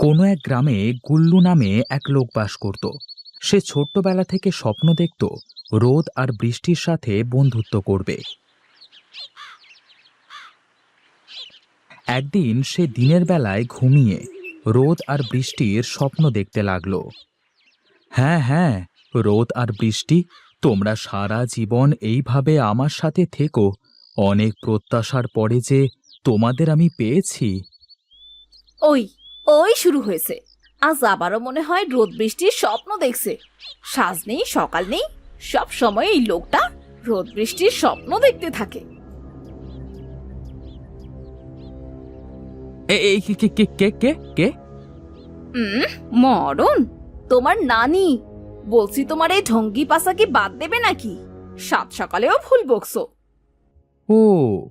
কোনো এক গ্রামে গুল্লু নামে এক লোক বাস করত। সে ছোট্টবেলা থেকে স্বপ্ন দেখত, রোদ আর বৃষ্টির সাথে বন্ধুত্ব করবে। একদিন সে দিনের বেলায় ঘুমিয়ে রোদ আর বৃষ্টির স্বপ্ন দেখতে লাগল। হ্যাঁ হ্যাঁ রোদ আর বৃষ্টি, তোমরা সারা জীবন এইভাবে আমার সাথে থেকো। অনেক প্রত্যাশার পরে যে তোমাদের আমি পেয়েছি। ওই ওই শুরু হয়েছে। আজ আবারও মনে হয় রোদ বৃষ্টির স্বপ্ন দেখছে। সাজ নেই সকাল নেই সব সময় এই লোকটা রোদ বৃষ্টির স্বপ্ন দেখতে থাকে। এ- এই কে কে কে কে কে হুম মরণ? তোমার নানি? বলছি তোমার এই ঢঙ্গি পাশা কি বাদ দেবে নাকি? সাত সকালেও ভুল বকছো। ও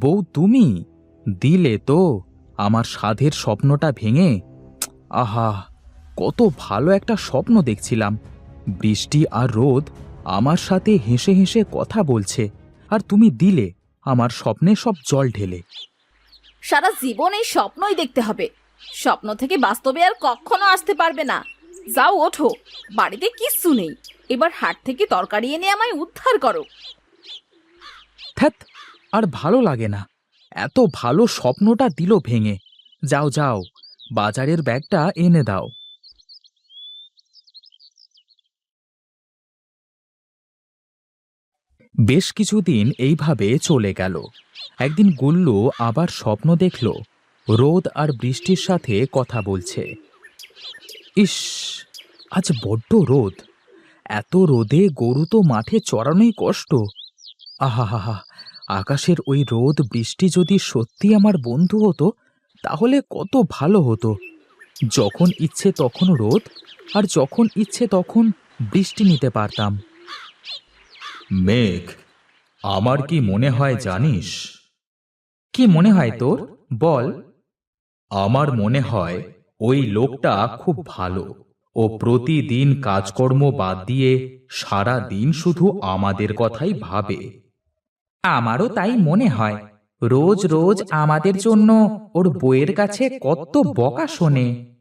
বউ তুমি? দিলে তো। আমার সাধের স্বপ্নটা ভেঙে আহা কত ভালো একটা স্বপ্ন দেখছিলাম। বৃষ্টি আর রোদ আমার সাথে হেসে হেসে কথা বলছে আর তুমি দিলে আমার স্বপ্নে সব জল ঢেলে। সারা জীবন এই স্বপ্নই দেখতে হবে। স্বপ্ন থেকে বাস্তবে আর কখনো আসতে পারবে না। যাও ওঠো বাড়িতে কিচ্ছু নেই। এবার হাট থেকে তরকারি এনে আমায় উদ্ধার করো। থ্যাত আর ভালো লাগে না। এত ভালো স্বপ্নটা দিল ভেঙে। যাও যাও, বাজারের ব্যাগটা এনে দাও। বেশ কিছুদিন এইভাবে চলে গেল। একদিন গুল্লু আবার স্বপ্ন দেখল। রোদ আর বৃষ্টির সাথে কথা বলছে। ইস, আজ বড্ড রোদ। এত রোদে গরু তো মাঠে চড়ানোই কষ্ট। আহা আকাশের ওই রোদ, বৃষ্টি যদি সত্যি আমার বন্ধু হতো, তাহলে কত ভালো হতো। যখন ইচ্ছে তখন রোদ, আর যখন ইচ্ছে তখন বৃষ্টি নিতে পারতাম। মেঘ, আমার কি মনে হয় জানিস? কি মনে হয় তোর? বল। আমার মনে হয় ওই লোকটা খুব ভালো। ও প্রতিদিন কাজকর্ম বাদ দিয়ে সারা দিন শুধু আমাদের কথাই ভাবে। আমারও তাই মনে হয়। রোজ রোজ আমাদের জন্য ওর বইয়ের কাছে কত বকা শোনে।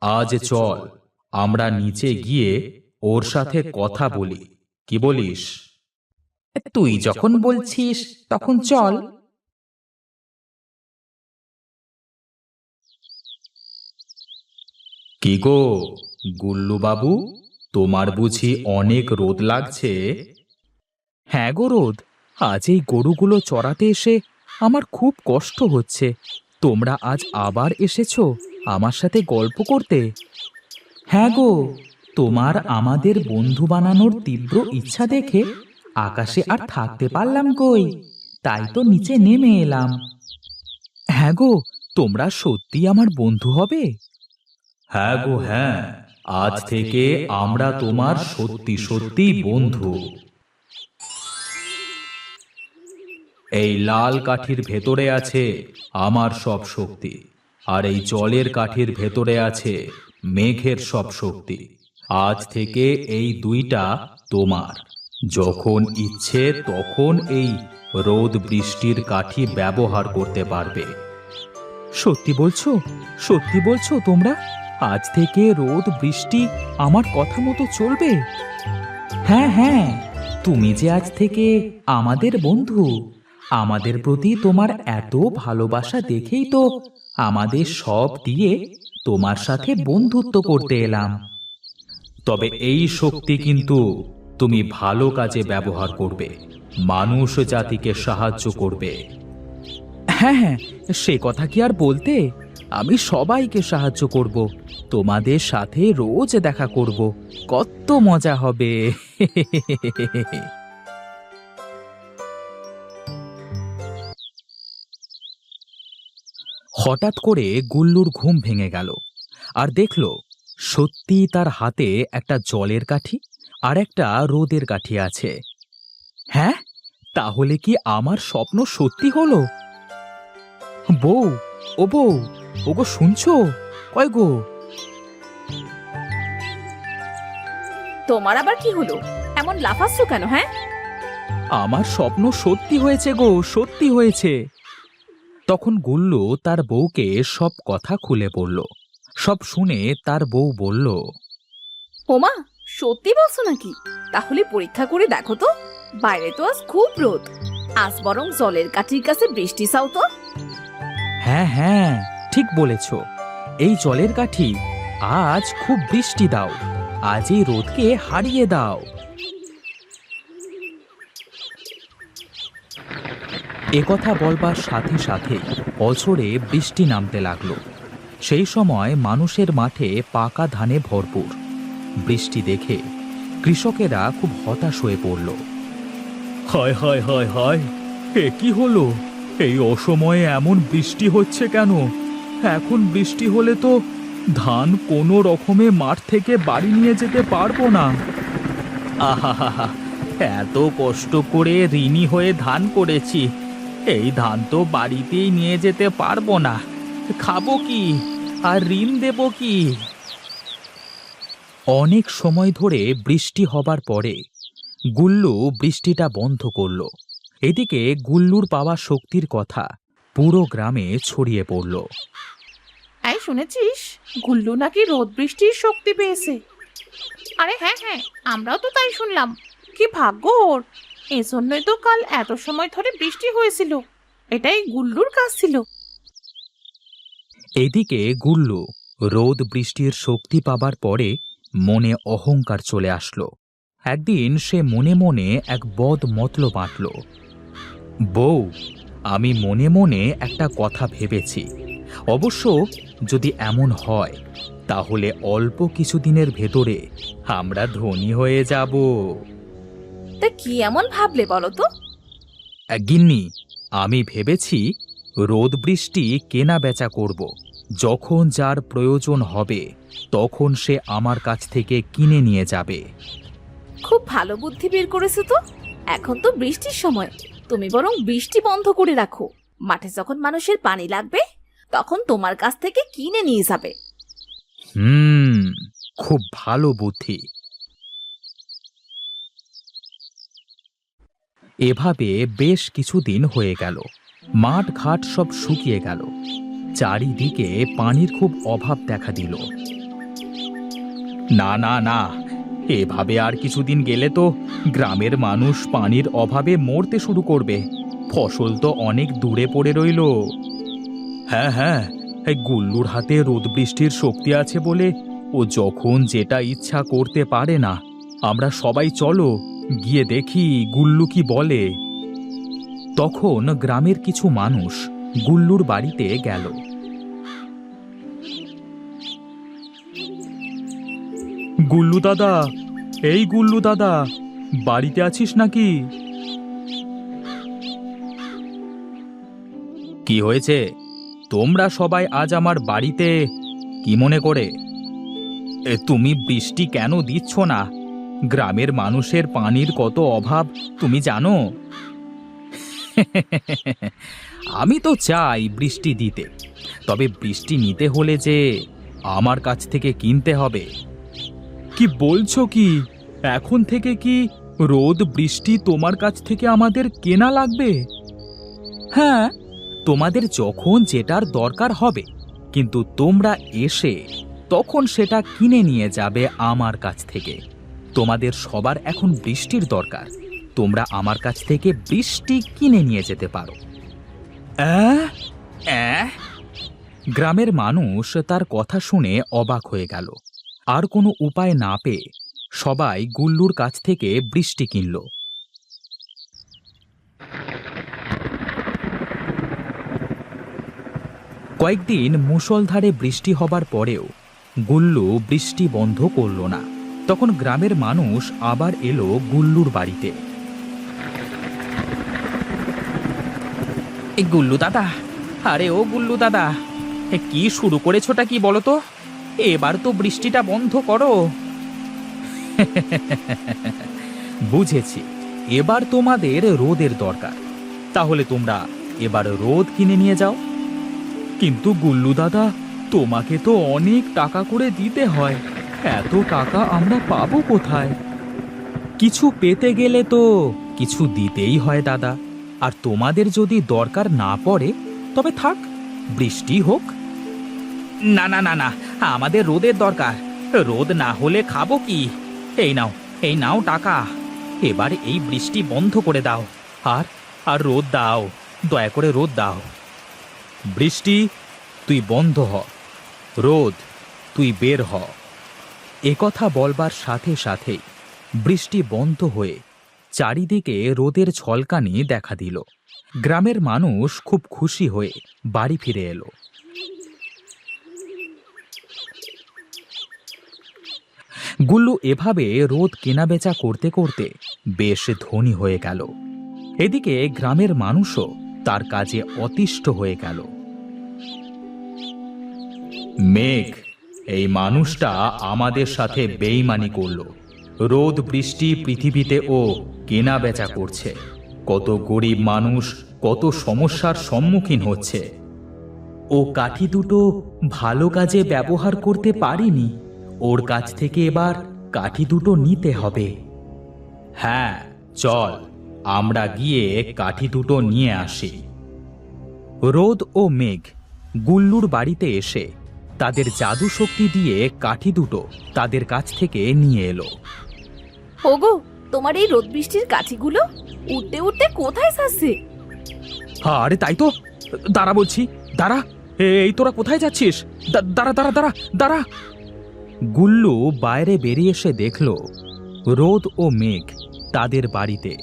আজ চল আমরা নিচে গিয়ে ওর সাথে কথা বলি। কি বলিস? তুই যখন বলছিস তখন চল। কি গো গুল্লুবাবু তোমার বুঝি অনেক রোদ লাগছে? হ্যাঁ গো রোদ। আজ এই গরুগুলো চড়াতে এসে আমার খুব কষ্ট হচ্ছে। তোমরা আজ আবার এসেছ আমার সাথে গল্প করতে? হ্যাঁ গো, তোমার আমাদের বন্ধু বানানোর তীব্র ইচ্ছা দেখে আকাশে আর থাকতে পারলাম কই? তাই তো নিচে নেমে এলাম। হ্যাঁ গো, তোমরা সত্যি আমার বন্ধু হবে? হ্যাঁ গো হ্যাঁ। আজ থেকে আমরা তোমার সত্যি সত্যি বন্ধু। এই লাল কাঠির ভেতরে আছে আমার সব শক্তি, আর এই জলের কাঠির ভেতরে আছে মেঘের সব শক্তি। আজ থেকে এই দুইটা তোমার। যখন ইচ্ছে তখন এই রোদ বৃষ্টির কাঠি ব্যবহার করতে পারবে। সত্যি বলছো? সত্যি বলছো তোমরা? আজ থেকে রোদ বৃষ্টি আমার কথা মতো চলবে? হ্যাঁ হ্যাঁ। তুমি যে আজ থেকে আমাদের বন্ধু। আমাদের প্রতি তোমার এত ভালোবাসা দেখেই তো আমাদের সব দিয়ে তোমার সাথে বন্ধুত্ব করতে এলাম। তবে এই শক্তি কিন্তু তুমি ভালো কাজে ব্যবহার করবে, মানুষ জাতিকে সাহায্য করবে। হ্যাঁ হ্যাঁ সে কথা কি আর বলতে? আমি সবাইকে সাহায্য করব, তোমাদের সাথে রোজ দেখা করব, কত মজা হবে। হঠাৎ করে গুল্লুর ঘুম ভেঙে গেল আর দেখল সত্যি তার হাতে একটা জলের কাঠি আর একটা রোদের কাঠি আছে। হ্যাঁ? তাহলে কি আমার স্বপ্ন সত্যি হলো? বউ ও বউ ওগো শুনছো? কয় গো। তোমার আবার কি হলো? এমন লাফাচ্ছ কেন হ্যাঁ? আমার স্বপ্ন সত্যি হয়েছে গো সত্যি হয়েছে। তখন গুল্লু তার বউকে সব কথা খুলে বলল। সব শুনে তার বউ বলল ওমা সত্যি বলছো নাকি? তাহলে পরীক্ষা করে দেখো তো। বাইরে তো আজ খুব রোদ। আজ বরং জলের কাঠির কাছে বৃষ্টি চাও তো। হ্যাঁ হ্যাঁ ঠিক বলেছ। এই জলের কাঠি আজ খুব বৃষ্টি দাও। আজ এই রোদকে হারিয়ে দাও। একথা বলবার সাথে সাথে অঝরে বৃষ্টি নামতে লাগল। সেই সময় মানুষের মাঠে পাকা ধানে ভরপুর। বৃষ্টি দেখে কৃষকেরা খুব হতাশ হয়ে পড়ল। হয় হয় হয় হয়, এ কি হলো? এই অসময়ে এমন বৃষ্টি হচ্ছে কেন? এখন বৃষ্টি হলে তো ধান কোনো রকমে মাঠ থেকে বাড়ি নিয়ে যেতে পারব না। আহা এত কষ্ট করে ঋণী হয়ে ধান করেছি। এই ধান তো বাড়িতেই নিয়ে যেতে পারব না। খাব কি? আর ঋণ দেবো কি? অনেক সময় ধরে বৃষ্টি হবার পরে গুল্লু বৃষ্টিটা বন্ধ করল। এদিকে গুল্লুর পাওয়া শক্তির কথা পুরো গ্রামে ছড়িয়ে পড়ল। এই শুনেছিস? গুল্লু নাকি রোদ বৃষ্টির শক্তি পেয়েছে। আরে হ্যাঁ হ্যাঁ আমরাও তো তাই শুনলাম। কি ভাগ্য ওর! এজন্যই তো কাল এত সময় ধরে বৃষ্টি হয়েছিল। এটাই গুল্লুর কাজ ছিল। এদিকে গুল্লু রোদ বৃষ্টির শক্তি পাবার পরে মনে অহংকার চলে আসলো। একদিন সে মনে মনে এক বদ মতলব বাঁটল বউ, আমি মনে মনে একটা কথা ভেবেছি। অবশ্য যদি এমন হয়, তাহলে অল্প কিছুদিনের ভেতরে আমরা ধনী হয়ে যাব। তা কি এমন ভাবলে বলো তো? গিন্নি আমি ভেবেছি রোদ বৃষ্টি কেনা বেচা করব। যখন যার প্রয়োজন হবে তখন সে আমার কাছ থেকে কিনে নিয়ে যাবে। খুব ভালো বুদ্ধি বের করেছ তো। এখন তো বৃষ্টির সময়। তুমি বরং বৃষ্টি বন্ধ করে রাখো। মাঠে যখন মানুষের পানি লাগবে তখন তোমার কাছ থেকে কিনে নিয়ে যাবে। হুম খুব ভালো বুদ্ধি। এভাবে বেশ কিছুদিন হয়ে গেল। মাঠ ঘাট সব শুকিয়ে গেল। চারিদিকে পানির খুব অভাব দেখা দিল। না না না, এভাবে আর কিছুদিন গেলে তো গ্রামের মানুষ পানির অভাবে মরতে শুরু করবে। ফসল তো অনেক দূরে পড়ে রইল। হ্যাঁ হ্যাঁ এই গুল্লুর হাতে রোদ বৃষ্টির শক্তি আছে বলে ও যখন যেটা ইচ্ছা করতে পারে না, আমরা সবাই চলো। গিয়ে দেখি গুল্লু কি বলে। তখন গ্রামের কিছু মানুষ গুল্লুর বাড়িতে গেল। গুল্লু দাদা, এই গুল্লু দাদা, বাড়িতে আছিস নাকি? কি হয়েছে? তোমরা সবাই আজ আমার বাড়িতে, কি মনে করে? তুমি বৃষ্টি কেন দিচ্ছ না? গ্রামের মানুষের পানির কত অভাব, তুমি জানো? আমি তো চাই বৃষ্টি দিতে, তবে বৃষ্টি নিতে হলে যে আমার কাছ থেকে কিনতে হবে। কি বলছো কি? এখন থেকে কি রোদ, বৃষ্টি তোমার কাছ থেকে আমাদের কেনা লাগবে? হ্যাঁ তোমাদের যখন যেটার দরকার হবে, কিন্তু তোমরা এসে তখন সেটা কিনে নিয়ে যাবে আমার কাছ থেকে। তোমাদের সবার এখন বৃষ্টির দরকার। তোমরা আমার কাছ থেকে বৃষ্টি কিনে নিয়ে যেতে পারো? গ্রামের মানুষ তার কথা শুনে অবাক হয়ে গেল। আর কোনো উপায় না পেয়ে সবাই গুল্লুর কাছ থেকে বৃষ্টি কিনল। কয়েকদিন মুষলধারে বৃষ্টি হবার পরেও গুল্লু বৃষ্টি বন্ধ করল না। তখন গ্রামের মানুষ আবার এলো গুল্লুর বাড়িতে। গুল্লু দাদা, আরে ও গুল্লু দাদা, এ কি শুরু করেছোটা কি বলো তো এবার তো বৃষ্টিটা বন্ধ করো। বুঝেছি, এবার তোমাদের রোদের দরকার। তাহলে তোমরা এবার রোদ কিনে নিয়ে যাও। কিন্তু গুল্লু দাদা, তোমাকে তো অনেক টাকা করে দিতে হয়। এত টাকা আমরা পাবো কোথায়? কিছু পেতে গেলে তো কিছু দিতেই হয়, দাদা। আর তোমাদের যদি দরকার না পড়ে, তবে থাক, বৃষ্টি হোক। না না না না, আমাদের রোদের দরকার। রোদ না হলে খাব কি? এই নাও এই নাও টাকা। এবার এই বৃষ্টি বন্ধ করে দাও। আর আর রোদ দাও, দয়া করে রোদ দাও। বৃষ্টি, তুই বন্ধ হ। রোদ, তুই বের হ। একথা বলবার সাথে সাথেই বৃষ্টি বন্ধ হয়ে চারিদিকে রোদের ঝলকানি দেখা দিল। গ্রামের মানুষ খুব খুশি হয়ে বাড়ি ফিরে এলো। গুল্লু এভাবে রোদ কেনাবেচা করতে করতে বেশ ধনী হয়ে গেল। এদিকে গ্রামের মানুষও তার কাজে অতিষ্ঠ হয়ে গেল। মেঘ এই মানুষটা আমাদের সাথে বেইমানি করল। রোদ, বৃষ্টি, পৃথিবীতে ও কেনা বেচা করছে। কত গরিব মানুষ কত সমস্যার সম্মুখীন হচ্ছে। ও কাঠি দুটো ভালো কাজে ব্যবহার করতে পারিনি। ওর কাছ থেকে এবার কাঠি দুটো নিতে হবে। হ্যাঁ চল, আমরা গিয়ে কাঠি দুটো নিয়ে আসি। রোদ ও মেঘ, গুল্লুর বাড়িতে এসে তাদের জাদু শক্তি দিয়ে কাঠি দুটো তাদের কাছ থেকে নিয়ে এলো। ওগো তোমার এই রোদ বৃষ্টির কাঠিগুলো উঠতে উঠতে কোথায় যাচ্ছে? আরে তাই তো। দাঁড়া বলছি দাঁড়া। এই তোরা কোথায় যাচ্ছিস? দাঁড়া দাঁড়া দাঁড়া দাঁড়া। গুল্লু বাইরে বেরিয়ে এসে দেখল রোদ ও মেঘ তাদের বাড়িতে।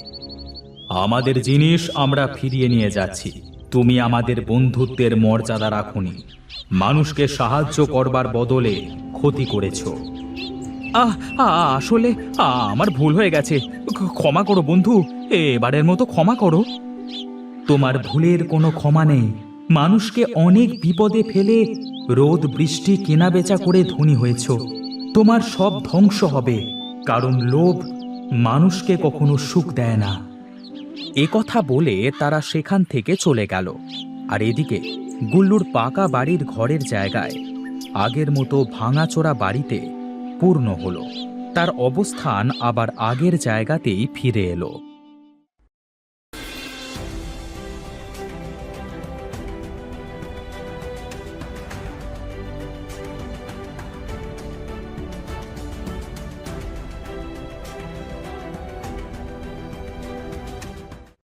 আমাদের জিনিস আমরা ফিরিয়ে নিয়ে যাচ্ছি। তুমি আমাদের বন্ধুত্বের মর্যাদা রাখুনি। মানুষকে সাহায্য করবার বদলে ক্ষতি করেছ। আহ আ- আসলে আ, আমার ভুল হয়ে গেছে। ক্ষমা করো বন্ধু এবারের মতো ক্ষমা করো। তোমার ভুলের কোনো ক্ষমা নেই। মানুষকে অনেক বিপদে ফেলে রোদ বৃষ্টি কেনাবেচা করে ধনী হয়েছ। তোমার সব ধ্বংস হবে কারণ লোভ মানুষকে কখনো সুখ দেয় না। এ কথা বলে তারা সেখান থেকে চলে গেল। আর এদিকে গুল্লুর পাকা বাড়ির ঘরের জায়গায়। আগের মতো ভাঙাচোরা বাড়িতে পূর্ণ হলো। তার অবস্থান আবার আগের জায়গাতেই ফিরে এলো।